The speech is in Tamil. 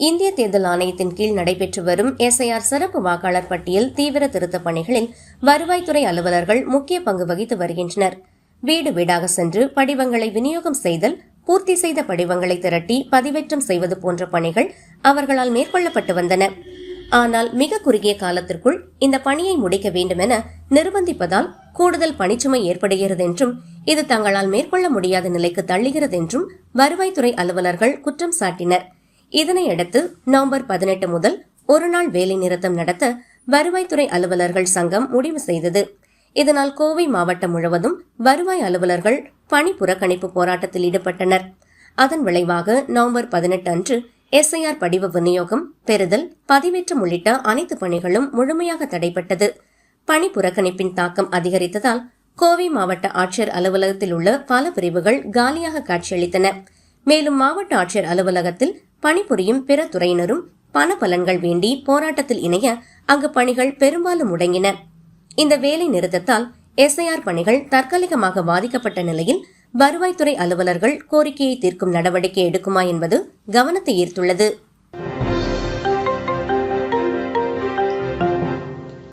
இந்திய தேர்தல் ஆணையத்தின் கீழ் நடைபெற்று வரும் எஸ்ஐஆர் சிறப்பு வாக்காளர் பட்டியல் தீவிர திருத்தப் பணிகளில் வருவாய்த்துறை அலுவலர்கள் முக்கிய பங்கு வகித்து வருகின்றனர். வீடு வீடாக சென்று படிவங்களை விநியோகம் செய்தல் பூர்த்தி செய்த படிவங்களை திரட்டி பதிவேற்றம் செய்வது போன்ற பணிகள் அவர்களால் மேற்கொள்ளப்பட்டு வந்தன. ஆனால் மிக குறுகிய காலத்திற்குள் இந்த பணியை முடிக்க வேண்டுமென நிர்பந்திப்பதால் கூடுதல் பணிச்சுமை ஏற்படுகிறது என்றும் இது தங்களால் மேற்கொள்ள முடியாத நிலைக்கு தள்ளுகிறது என்றும் வருவாய்த்துறை அலுவலர்கள் குற்றம் சாட்டினர். இதனையடுத்து நவம்பர் பதினெட்டு முதல் ஒருநாள் வேலை நிறுத்தம் நடத்த வருவாய்த்துறை அலுவலர்கள் சங்கம் முடிவு செய்தது. இதனால் கோவை மாவட்டம் முழுவதும் வருவாய் அலுவலர்கள் பணி புறக்கணிப்பு போராட்டத்தில் ஈடுபட்டனர். அதன் விளைவாக நவம்பர் பதினெட்டு அன்று எஸ்ஐஆர் படிவ விநியோகம் பெறுதல் பதிவேற்றம் உள்ளிட்ட அனைத்து பணிகளும் முழுமையாக தடைப்பட்டது பணி புறக்கணிப்பின் தாக்கம் அதிகரித்ததால் கோவை மாவட்ட ஆட்சியர் அலுவலகத்தில் உள்ள பல பிரிவுகள் காலியாக காட்சியளித்தன. மேலும் மாவட்ட ஆட்சியர் அலுவலகத்தில் பணிபுரியும் பிற துறையினரும் பண பலன்கள் வேண்டி போராட்டத்தில் இணைய அங்கு பணிகள் பெரும்பாலும் முடங்கின. இந்த வேலை நிறுத்தத்தால் எஸ்ஐஆர் பணிகள் தற்காலிகமாக பாதிக்கப்பட்ட நிலையில் வருவாய்த்துறை அலுவலர்கள் கோரிக்கையை தீர்க்கும் நடவடிக்கை எடுக்குமா என்பது கவனத்தை ஈர்த்துள்ளது.